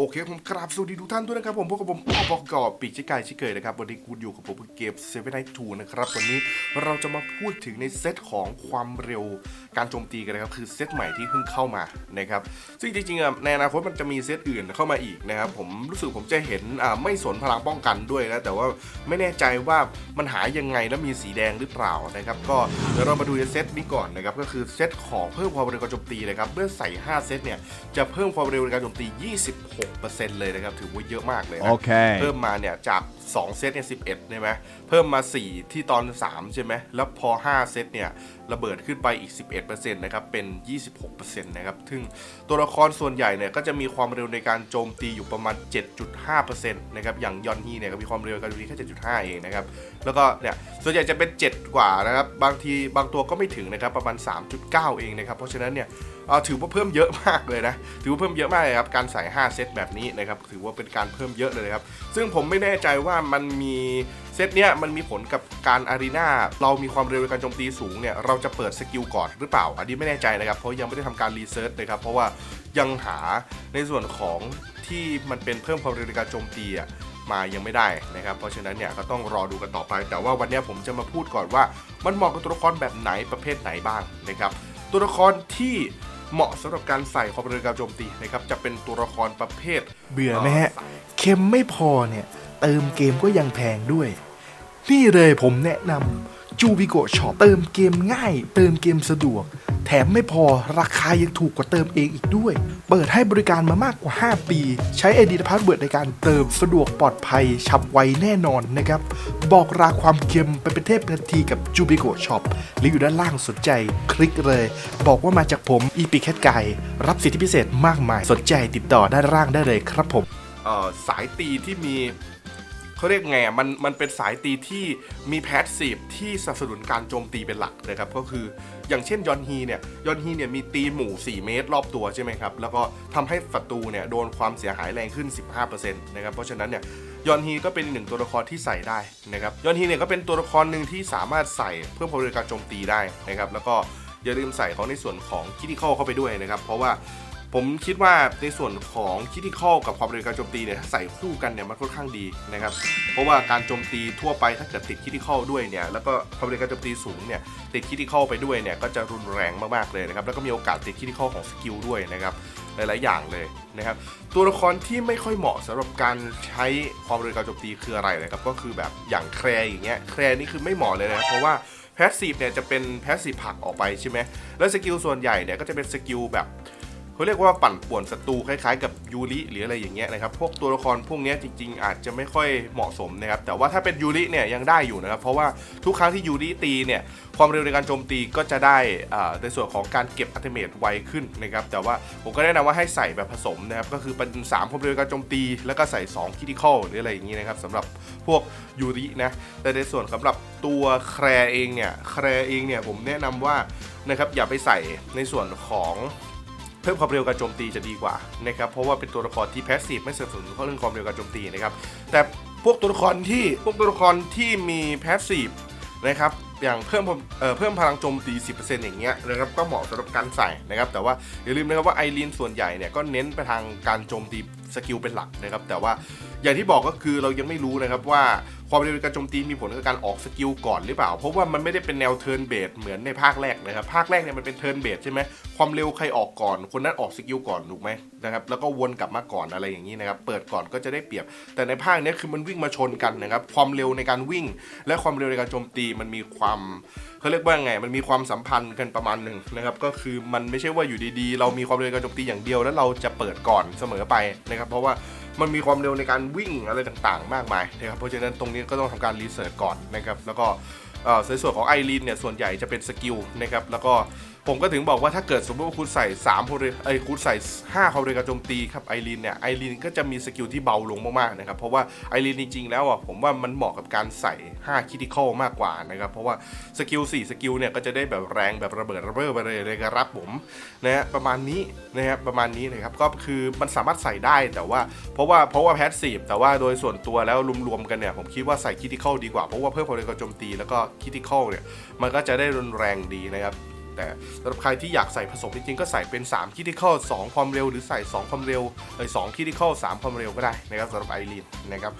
โอเคผมกราบสวัสดีทุกท่านด้วยนะครับผมพบกับผมอบอกกอบปีกชิกายชิเกยนะครับวันนี้คุณอยู่กับผมเกมเซเว่นไนทูนะครับวันนี้เราจะมาพูดถึงในเซตของความเร็วการโจมตีกันนะครับคือเซตใหม่ที่เพิ่งเข้ามานะครับซึ่งจริงๆอะในอนาคตมันจะมีเซตอื่นเข้ามาอีกนะครับผมรู้สึกผมจะเห็นอ่าไม่สนพลังป้องกันด้วยนะแต่ว่าไม่แน่ใจว่ามันหายังไงแล้วมีสีแดงหรือเปล่านะครับก็เดี๋ยวเรามาดูในเซตนี้ก่อนนะครับก็คือเซตของเพิ่มความเร็วการโจมตีนะครับเมื่อใส่ 5 เซตเนี่ยจะเพิ่มความเร็วในการโจมตี 26เลยนะครับ ถือว่าเยอะมากเลยนะ Okay. เพิ่มมาเนี่ยจาก 2 เซตเนี่ย11ใช่ไหมเพิ่มมา 4 ที่ตอน 3 ใช่ไหมแล้วพอ 5 เซตเนี่ย ระเบิดขึ้นไปอีก 11%นะครับ เป็น 26%นะครับ ซึ่งตัวละครส่วนใหญ่เนี่ยก็จะมีความเร็วในการโจมตีอยู่ประมาณ 7.5%นะครับ อย่างยอนฮีเนี่ยก็มีความเร็วการโจมตีแค่ 7.5 เองนะครับ แล้วก็เนี่ย ส่วนใหญ่จะเป็น 7 กว่านะครับ บางทีบางตัวก็ไม่ถึงนะครับ ประมาณ 3.9 เองนะครับ เพราะฉะนั้นเนี่ยถือว่าเพิ่มเยอะมากเลยนะ ถือว่าเพิ่มเยอะมากเลยครับ การใส่ 5 เซตแบบนี้นะครับ ถือว่าเป็นการเพิ่มเยอะเลยครับ ซึ่งผมไม่แน่ใจว่ามันมี เซตเนี้ยมันมีผลกับการอารีนาเรามีความเร็วในการโจมตีสูงเนี่ยเราจะเปิดสกิลก่อนหรือเปล่า อันนี้ไม่แน่ใจนะครับ เพราะยังไม่ได้ทำการรีเสิร์ชนะครับเพราะว่ายังหาในส่วนของที่มันเป็นเพิ่มความเร็วในการโจมตีอะมายังไม่ได้นะครับ เพราะฉะนั้นเนี่ยก็ต้องรอดูกันต่อไป แต่ว่าวันเนี้ยผมจะมาพูดก่อนว่า มันเหมาะกับตัวละครแบบไหนประเภทไหนบ้างนะครับ ตัวละครที่เหมาะสำหรับการใส่ความเร็วในการโจมตีนะครับจะเป็นตัวละครประเภท เบื่อไหมฮะเค็มไม่พอเนี่ยเติมเกมก็ยังแพงด้วย นี่เลยผมแนะนำจูบิโกช็อปเติมเกมง่าย เติมเกมสะดวก แถมไม่พอราคายังถูกกว่าเติมเองอีกด้วย เปิดให้บริการมามากกว่า 5 ปี ใช้ไอดีและพาสเวิร์ดในการเติมสะดวกปลอดภัย ฉับไวแน่นอนนะครับ บอกราความเค็มไปเป็นเทพทันทีกับจูบิโกช็อปลิงก์อยู่ด้านล่างสนใจ คลิกเลย บอกว่ามาจากผมอีปีแคทไก่รับสิทธิพิเศษมากมายสนใจติดต่อด้านล่างได้เลยครับผมเอ่อสายตีที่มี เขาเรียกไงอะมันมันเป็นสายตีที่มีแพสซีฟที่สนับสนุนการโจมตีเป็นหลักนะครับก็คืออย่างเช่นยอนฮีเนี่ยยอนฮีเนี่ยมีตีหมู่ 4 เมตรรอบตัวใช่ไหมครับ แล้วก็ทำให้ศัตรูเนี่ยโดนความเสียหายแรงขึ้น 15%นะครับเพราะฉะนั้นเนี่ยยอนฮีก็เป็นหนึ่งตัวละครที่ใส่ได้นะครับยอนฮีเนี่ยก็เป็นตัวละครหนึ่งที่สามารถใส่เพิ่มความเร็วการโจมตีได้นะครับแล้วก็อย่าลืมใส่เของในส่วนของคิติคอลเข้าไปด้วยนะครับเพราะว่า ผมคิดว่าในส่วนของคิติคอลกับความเร็วการโจมตีเนี่ยถ้าใส่คู่กันเนี่ยมันค่อนข้างดีนะครับเพราะว่าการโจมตีทั่วไปถ้าเกิดติดคิติคอลด้วยเนี่ยแล้วก็ความเร็วการโจมตีสูงเนี่ยติดคิติคอลไปด้วยเนี่ยก็จะรุนแรงมากๆเลยนะครับแล้วก็มีโอกาสติดคิติคอลของสกิลด้วยนะครับหลายๆอย่างเลยนะครับตัวละครที่ไม่ค่อยเหมาะสำหรับการใช้ความเร็วการโจมตีคืออะไรนะครับก็คือแบบอย่างแครอย่างเงี้ยแครนี่คือไม่เหมาะเลยนะเพราะว่าแพสซีฟเนี่ยจะเป็นแพสซีฟผลักออกไปใช่ไหมแล้วสกิลส่วนใหญ่เนี่ยก็จะเป็นสกิลแบบ เขาเรียกว่าปั่นป่วนศัตรูคล้ายๆ กับยูริหรืออะไรอย่างเงี้ยนะครับ พวกตัวละครพวกนี้จริง ๆ อาจจะไม่ค่อยเหมาะสมนะครับ แต่ว่าถ้าเป็นยูริเนี่ยยังได้อยู่นะครับ เพราะว่าทุกครั้งที่ยูริตีเนี่ย ความเร็วในการโจมตีก็จะได้อ่าในส่วนของการเก็บอัตเมตไวขึ้นนะครับ แต่ว่าผมก็แนะนำว่าให้ใส่แบบผสมนะครับ ก็คือเป็น3ความเร็วในการโจมตี แล้วก็ใส่2คิติคอลหรืออะไรอย่างงี้นะครับสำหรับพวกยูรินะ แต่ในส่วนสำหรับตัวแครเองเนี่ย แครเองเนี่ยผมแนะนำว่านะครับอย่าไปใส่ในส่วนของ เพิ่มความเร็วการโจมตีจะดีกว่านะครับเพราะว่าเป็นตัวละครที่แพสซีฟไม่สนับสนุนเรื่องความเร็วการโจมตีนะครับแต่พวกตัวละครที่พวกตัวละครที่มีแพสซีฟนะครับอย่างเพิ่มความเอ่อเพิ่มพลังโจมตี 10%อย่างเงี้ยนะครับก็เหมาะสำหรับการใส่นะครับแต่ว่าอย่าลืมนะครับว่าไอรีนส่วนใหญ่เนี่ยก็เน้นไปทางการโจมตีสกิลเป็นหลักนะครับแต่ว่า อย่างที่บอกก็คือเรายังไม่รู้นะครับว่าความเร็วในการโจมตีมีผลกับการออกสกิลก่อนหรือเปล่า เพราะว่ามันไม่ได้เป็นแนวเทิร์นเบสเหมือนในภาคแรกนะครับ ภาคแรกเนี่ยมันเป็นเทิร์นเบสใช่ไหมความเร็วใครออกก่อน คนนั้นออกสกิลก่อนถูกไหมนะครับ แล้วก็วนกลับมาก่อนอะไรอย่างนี้นะครับ เปิดก่อนก็จะได้เปรียบ แต่ในภาคเนี้ยคือมันวิ่งมาชนกันนะครับ ความเร็วในการวิ่ง และความเร็วในการโจมตีมันมีความเขาเรียกว่าไง มันมีความสัมพันธ์กันประมาณหนึ่งนะครับ ก็คือมันไม่ใช่ว่าอยู่ดีๆ เรามีความเร็วในการโจมตีอย่างเดียว แล้วเราจะเปิดก่อนเสมอไปนะครับ เพราะว่า มันมีความเร็วในการวิ่งอะไรต่างๆ มากมายนะครับเพราะฉะนั้นตรงนี้ก็ต้องทำการรีเสิร์ชก่อนนะครับแล้วก็ในส่วนของไอรีนเนี่ยส่วนใหญ่จะเป็นสกิลนะครับแล้วก็ ผมก็ถึงบอกว่าถ้าเกิดสมมติว่าคุณใส่3ความเรไอคุณใส่5ความเรกาโจมตีครับไอรีนเนี่ยไอรีนก็จะมีสกิลที่เบาลงมากๆนะครับเพราะว่าไอรีนจริงๆแล้วอะผมว่ามันเหมาะกับการใส่5คิติคอลมากกว่านะครับเพราะว่าสกิล4สกิลเนี่ยก็จะได้แบบแรงแบบระเบิดระเบ้อไปเลยเลยครับผมนะฮะประมาณนี้นะครับประมาณนี้นะครับก็คือมันสามารถใส่ได้แต่ว่าเพราะว่าเพราะว่าแพสซีฟแต่ว่าโดยส่วนตัวแล้วรวมๆกันเนี่ยผมคิดว่าใส่คิติคอลดีกว่าเพราะว่าเพิ่มความเรกาโจมตีแล้วก็คิติคอลเนี่ยมันก็จะได้รุนแรงดีนะครับ แต่สำหรับใครที่อยากใส่ผสมจริงๆก็ใส่เป็น3คิดที่เข้า2ความเร็วหรือใส่2ความเร็วเอ้ย2คิดที่เข้า3ความเร็วก็ได้นะครับสำหรับไอรีนนะครับ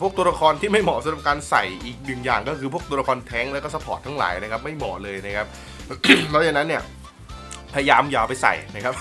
พวกตัวละครที่ไม่เหมาะสำหรับการใส่อีกหนึ่งอย่างก็คือพวกตัวละครแท้งค์แล้วก็สปอร์ตทั้งหลายนะครับไม่เหมาะเลยนะครับเพราะฉะนั้นเนี่ยพยายามอย่าเอาไปใส่นะครับ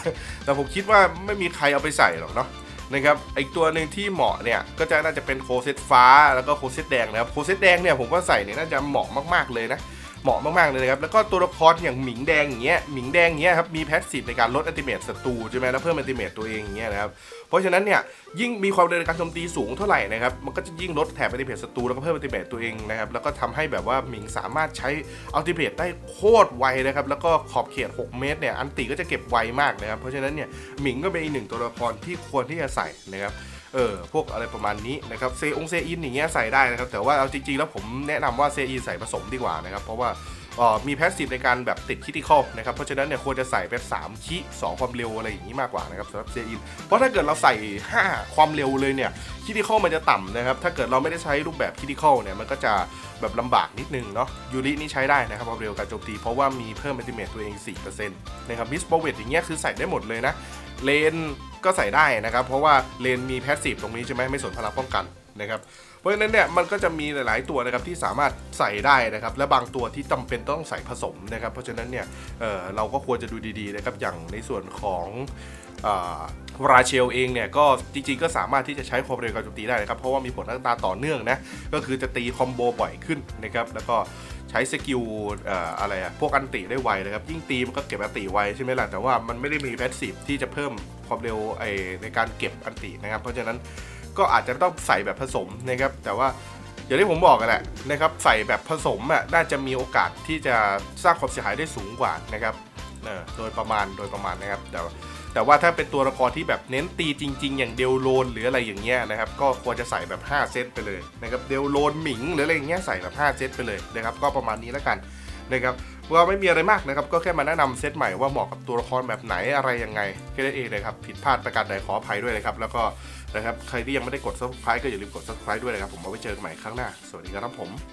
แต่ผมคิดว่าไม่มีใครเอาไปใส่หรอกเนาะนะครับอีกตัวหนึ่งที่เหมาะเนี่ยก็จะน่าจะเป็นโคเซตฟ้าแล้วก็โคเซตแดงนะครับโคเซตแดงเนี่ยผมว่าใส่เนี่ยน่าจะเหมาะมากๆเลยนะ เหมาะมากๆเลยนะครับ แล้วก็ตัวละครอย่างหมิงแดงอย่างเงี้ยหมิงแดงอย่างเงี้ยครับมีแพสซีฟในการลดอัติเมตศัตรูใช่ไหมแล้วเพิ่มอัติเมตตัวเองอย่างเงี้ยนะครับ เพราะฉะนั้นเนี่ยยิ่งมีความเร็วในการโจมตีสูงเท่าไหร่นะครับมันก็จะยิ่งลดแถบอัติเมทศัตรูแล้วก็เพิ่มอัติเมทตัวเองนะครับแล้วก็ทำให้แบบว่าหมิงสามารถใช้อัลติเมทได้โคตรไวนะครับแล้วก็ขอบเขต 6 เมตรเนี่ยอันติก็จะเก็บไวมากนะครับเพราะฉะนั้นเนี่ยหมิงก็เป็นอีกหนึ่งตัวละครที่ควรที่จะใส่นะครับเออพวกอะไรประมาณนี้นะครับเซองเซอินอย่างเงี้ยใส่ได้นะครับแต่ว่าเอาจริงๆแล้วผมแนะนำว่าเซอินใส่ผสมดีกว่านะครับเพราะว่า มีแพสซีฟในการแบบติดคิติคอลนะครับเพราะฉะนั้นเนี่ยควรจะใส่เป็น3คิ2ความเร็วอะไรอย่างนี้มากกว่านะครับสำหรับเซอินเพราะถ้าเกิดเราใส่ 5 ความเร็วเลยเนี่ยคิติคอลมันจะต่ำนะครับถ้าเกิดเราไม่ได้ใช้รูปแบบคิติคอลเนี่ยมันก็จะแบบลำบากนิดนึงเนาะยูรินี่ใช้ได้นะครับความเร็วการโจมตีเพราะว่ามีเพิ่มอัลติเมทตัวเอง4%นะครับมิสโปเวตอย่างเงี้ยคือใส่ได้หมดเลยนะเลนก็ใส่ได้นะครับเพราะว่าเลนมีแพสซีฟตรงนี้ใช่ไหมไม่สนพลังป้องกันนะครับ เพราะฉะนั้นเนี่ยมันก็จะมีหลาย ๆ ตัวนะครับที่สามารถใส่ได้นะครับและบางตัวที่จำเป็นต้องใส่ผสมนะครับ เพราะฉะนั้นเนี่ยเเราก็ควรจะดูดี ๆ นะครับอย่างในส่วนของราเชลเองเนี่ยก็จริง ๆ ก็สามารถที่จะใช้ความเร็วการโจมตีได้นะครับ เพราะว่ามีผลตั้งตาต่อเนื่องนะก็คือจะตีคอมโบบ่อยขึ้นนะครับแล้วก็ใช้สกิลเอ่ออะไรอะพวกอันติได้ไวนะครับ ยิ่งตีมันก็เก็บอันติไวใช่ไหมล่ะ แต่ว่ามันไม่ได้มีแพสซีฟที่จะเพิ่มความเร็วไอในการเก็บอันตินะครับ เพราะฉะนั้น ก็อาจจะต้องใส่แบบผสมนะครับ แต่ว่าอย่างที่ผมบอกกันแหละนะครับ ใส่แบบผสมอะน่าจะมีโอกาสที่จะสร้างความเสียหายได้สูงกว่านะครับเออโดยประมาณโดยประมาณนะครับแต่แต่ว่าถ้าเป็นตัวละครที่แบบเน้นตีจริง ๆ อย่างเดลโลนหรืออะไรอย่างเงี้ยนะครับ ก็ควรจะใส่แบบ 5 เซตไปเลยนะครับเดลโลนหมิงหรืออะไรอย่างเงี้ยใส่แบบ 5 เซตไปเลยนะครับ ก็ประมาณนี้แล้วกัน นะครับว่าไม่มีอะไรมากนะครับก็แค่มาแนะนำเซตใหม่ว่าเหมาะกับตัวละครแบบไหนอะไรยังไงแค่นั้นเองนะครับผิดพลาดประการใดขออภัยด้วยนะครับแล้วก็นะครับใครที่ยังไม่ได้กด subscribe ก็อย่าลืมกด subscribe ด้วยนะครับผมเอาไว้เจอกันใหม่ครั้งหน้า สวัสดีครับผม